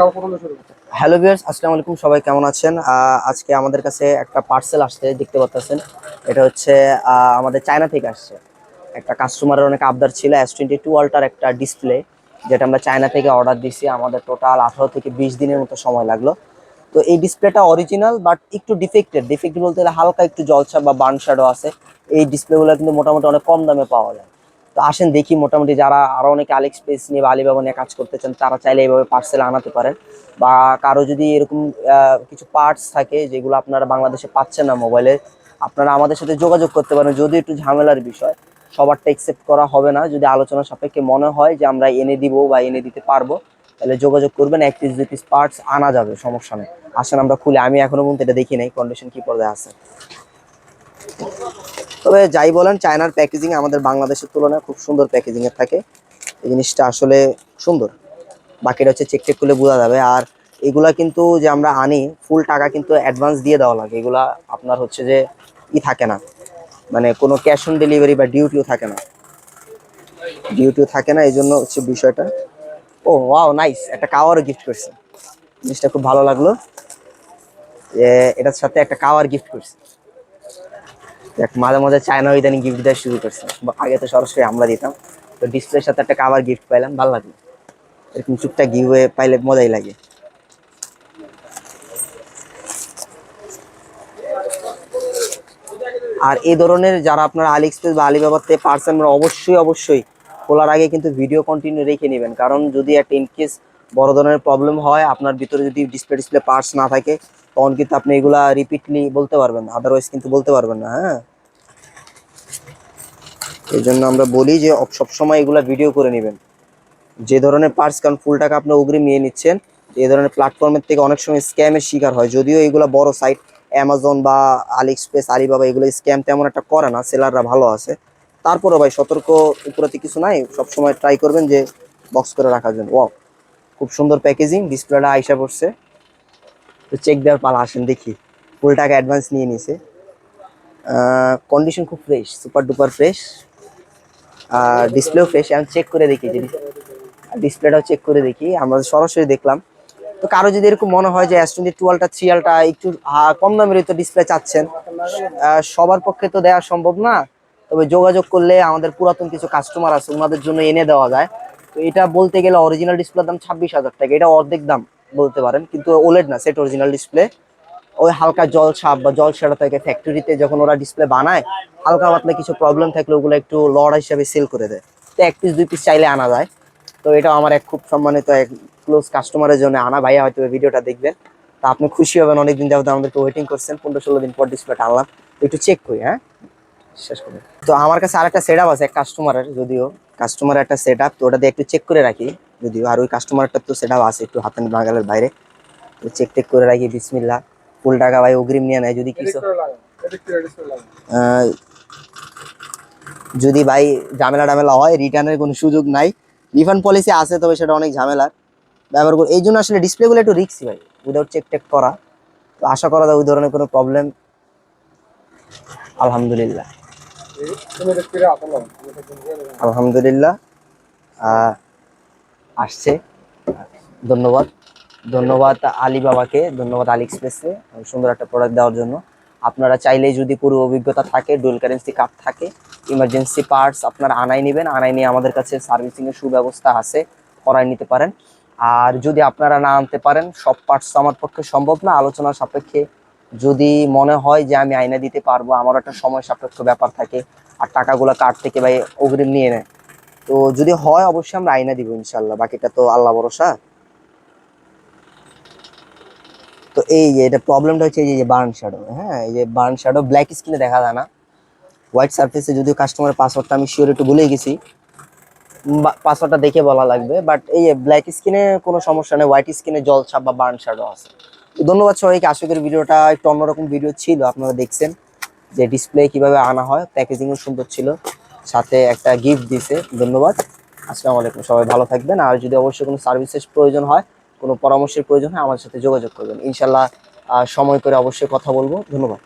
Hello viewers, আসসালামু আলাইকুম, সবাই কেমন আছেন? আজকে আমাদের কাছে একটা পার্সেল আসছে, দেখতে পাচ্ছেন। এটা হচ্ছে আমাদের চায়না থেকে আসছে। একটা কাস্টমারের অনেক আবদার ছিল এস টোয়েন্টি টু আল্টার একটা ডিসপ্লে যেটা আমরা চায়না থেকে অর্ডার দিছি আমাদের টোটাল আঠারো থেকে বিশ দিনের মতো সময় লাগল। তো এই ডিসপ্লেটা অরিজিনাল বাট একটু ডিফেক্টেড ডিফেক্ট বলতে গেলে হালকা একটু জলছাপ বা বার্ন আছে। এই ডিসপ্লেগুলো কিন্তু মোটামুটি অনেক কম দামে পাওয়া যায়। তো আসেন দেখি মোটামুটি যারা আরও অনেকে আলিক স্পেস নিয়ে বা আলিবাবা নিয়ে কাজ করতে চান, তারা চাইলে এইভাবে পার্সেল আনাতে পারেন। বা কারও যদি এরকম কিছু পার্টস থাকে যেগুলো আপনারা বাংলাদেশে পাচ্ছেন না মোবাইলে আপনারা আমাদের সাথে যোগাযোগ করতে পারেন। যদি একটু ঝামেলার বিষয়, সবারটা একসেপ্ট করা হবে না। যদি আলোচনা সাপেক্ষে মনে হয় যে আমরা এনে দিব বা এনে দিতে পারব, তাহলে যোগাযোগ করবেন। এক পিস দুই পিস পার্টস আনা যাবে, সমস্যা নেই। আসেন আমরা খুলে, আমি এখনও পর্যন্ত এটা দেখি নাই কন্ডিশন কি পর্যায়ে আছে। তবে যাই বলেন চায়নার প্যাকেজিং আমাদের বাংলাদেশের তুলনায় খুব সুন্দর প্যাকেজিং এর থাকে। এই জিনিসটা আসলে সুন্দর। বাকিটা হচ্ছে চেক চেক করলে বোঝা যাবে। আর এগুলা কিন্তু যে আমরা আনি ফুল টাকা কিন্তু অ্যাডভান্স দিয়ে দেওয়া লাগে। এগুলা আপনার হচ্ছে যে ই থাকে না। মানে কোনো ক্যাশ অন ডেলিভারি বা ডিউটিও থাকে না। ডিউটিও থাকে না এই জন্য হচ্ছে বিষয়টা। ও ওয়াও নাইস একটা কাওয়ারও গিফট করছে। জিনিসটা খুব ভালো লাগল। যে এটার সাথে একটা কাওয়ার গিফট করছে। দেখ, মাঝে মাঝে চায়না ইদানিং গিফট দেওয়া শুরু করছে। আগে তো সরাসরি আমরা দিতাম। তো ডিসপ্লের সাথে একটা কাভার গিফট পাইলাম, ভালো লাগল। এরকম চুপটা গিভওয়ে পাইলে মজাই লাগে। আর এই ধরনের যারা আপনারা আলি এক্সপ্রেস বা আলিবাবাতে পার্সেল অবশ্যই অবশ্যই খোলার আগে কিন্তু ভিডিও কন্টিনিউ রেখে নেবেন। কারণ যদি একটা ইনকেস বড় ধরনের প্রবলেম হয়, আপনার ভিতরে যদি ডিসপ্লে ডিসপ্লে পার্টস না থাকে, তখন কিন্তু আপনি এগুলা রিপিটলি বলতে পারবেন আদারওয়াইজ কিন্তু বলতে পারবেন না হ্যাঁ? এই জন্য আমরা বলি যে সবসময় এগুলা ভিডিও করে নেবেন। যে ধরনের পার্টস কারণ ফুল টাকা আপনি অগ্রিম নিয়ে নিচ্ছেন এই ধরনের প্ল্যাটফর্মের থেকে অনেক সময় স্ক্যামের শিকার হয়। যদিও এগুলো বড় সাইট অ্যামাজন বা আলি এক্সপ্রেস আলিবাবা এগুলো স্ক্যাম তেমন একটা করে না সেলাররা ভালো আছে। তারপরে ভাই, সতর্ক উপরাতে কিছু নাই, সবসময় ট্রাই করবেন যে বক্স করে রাখার জন্য। ওয়াও খুব সুন্দর প্যাকেজিং ডিসপ্লেটা আইসা পড়ছে। তো চেক দেওয়ার পালা, আসেন দেখি। ফুল টাকা অ্যাডভান্স নিয়ে নিছে। কন্ডিশন খুব ফ্রেশ সুপার ডুপার ফ্রেশ আর ডিসপ্লেও ফ্রেশ আমি চেক করে দেখি ডিসপ্লেটাও চেক করে দেখি, আমরা সরাসরি দেখলাম। তো কারও যদি এরকম মনে হয় যে এস টোয়েন্টি টুয়েলভটা থ্রিয়ালটা একটু কম দামের তো ডিসপ্লে চাচ্ছেন সবার পক্ষে তো দেওয়া সম্ভব না। তবে যোগাযোগ করলে আমাদের পুরাতন কিছু কাস্টমার আছে ওনাদের জন্য এনে দেওয়া যায়। তো এটা বলতে গেলে অরিজিনাল ডিসপ্লের দাম ছাব্বিশ হাজার টাকা। এটা অর্ধেক দাম বলতে পারেন, কিন্তু ওলেড না সেট অরিজিনাল ডিসপ্লে ওই হালকা জল ছাপ বা জল সেটা থাকে ফ্যাক্টরিতে যখন ওরা ডিসপ্লে বানায়, হালকা পাতলা কিছু প্রবলেম থাকলে ওগুলো একটু লড়া হিসাবে সেল করে দেয়। তো এক পিস দুই পিস চাইলে আনা যায়। তো এটা আমার এক খুব সম্মানিত এক ক্লোজ কাস্টমারের জন্য আনা। ভাইয়া হয়তো ভিডিওটা দেখবেন। তা আপনি খুশি হবেন, অনেকদিন যাবত আমাদেরকে ওয়েটিং করছেন। পনেরো ষোলো দিন পর ডিসপ্লেটা আনলাম। একটু চেক করি হ্যাঁ? শেষ করি। তো আমার কাছে আরেকটা সেট আছে এক কাস্টমারের যদিও কাস্টমারের একটা সেট আপ তো ওটা দিয়ে একটু চেক করে রাখি। যদিও আর ওই কাস্টমারটা তো সেট আপ আছে একটু হাতের বাগালের বাইরে। তো চেক টেক করে রাখি বিসমিল্লা ফুল টাকা ভাই অগ্রিম নিয়ে নেয় যদি কিছু যদি ভাই ঝামেলা টামেলা হয় রিটার্নের কোনো সুযোগ নাই। রিফান্ড পলিসি আছে তবে সেটা অনেক ঝামেলার। ব্যবহার করে এই জন্য আসলে ডিসপ্লেগুলো একটু রিক্সি ভাই উইদাউট চেক টেক করা। তো আশা করা যায় ওই ধরনের কোনো প্রবলেম আলহামদুলিল্লাহ। আলহামদুলিল্লাহ। আসছে। ধন্যবাদ। ধন্যবাদ আলী বাবাকে, ধন্যবাদ আলী এক্সপ্রেসে সুন্দর একটা প্রোডাক্ট দেওয়ার জন্য। আপনারা চাইলেই যদি পুরো অভিজ্ঞতা থাকে ডুয়েল কারেন্সি কার্ড থাকে ইমার্জেন্সি পার্টস আপনারা আনাই নেবেন, আনাই নিয়ে আমাদের কাছে সার্ভিসিং এর সুব্যবস্থা আছে, করাই নিতে পারেন। আর যদি আপনারা না আনতে পারেন, সব পার্টস আমার পক্ষে সম্ভব না আলোচনা সাপেক্ষে যদি মনে হয় যে আমি আয়না দিতে পারব, আমার একটা সময় সাপেক্ষ ব্যাপার থাকে, আর টাকাগুলো কার্ড থেকে ভাই অগ্রিম নিয়ে নেয়? তো যদি হয়, অবশ্যই আমরা আয়না দিব ইনশাল্লাহ বাকিটা তো আল্লাহ ভরসা। তো এই যে এটা প্রবলেমটা হচ্ছে এই যে বার্ন শ্যাডো হ্যাঁ এই যে বার্ন শ্যাডো ব্ল্যাক স্ক্রিনে দেখা যায় না। হোয়াইট সার্ফেসে যদিও কাস্টমারের পাসওয়ার্ডটা আমি শিওর একটু ভুলে গেছি পাসওয়ার্ডটা দেখে বলা লাগবে বাট এই যে ব্ল্যাক স্ক্রিনে কোনো সমস্যা নেই হোয়াইট স্ক্রিনে জল ছাপ বা বার্ন শ্যাডো আছে। তো ধন্যবাদ সবাইকে। আশা ভিডিওটা একটু অন্যরকম ভিডিও ছিল, আপনারা দেখছেন যে ডিসপ্লে কীভাবে আনা হয় প্যাকেজিংও সুন্দর ছিল, সাথে একটা গিফট দিছে, ধন্যবাদ। আসসালামু আলাইকুম, সবাই ভালো থাকবেন। আর যদি অবশ্যই কোনো সার্ভিসের প্রয়োজন হয়, কোনো পরামর্শের প্রয়োজন হয়, আমার সাথে যোগাযোগ করবেন। ইনশাল্লাহ সময় করে অবশ্যই কথা বলব। ধন্যবাদ।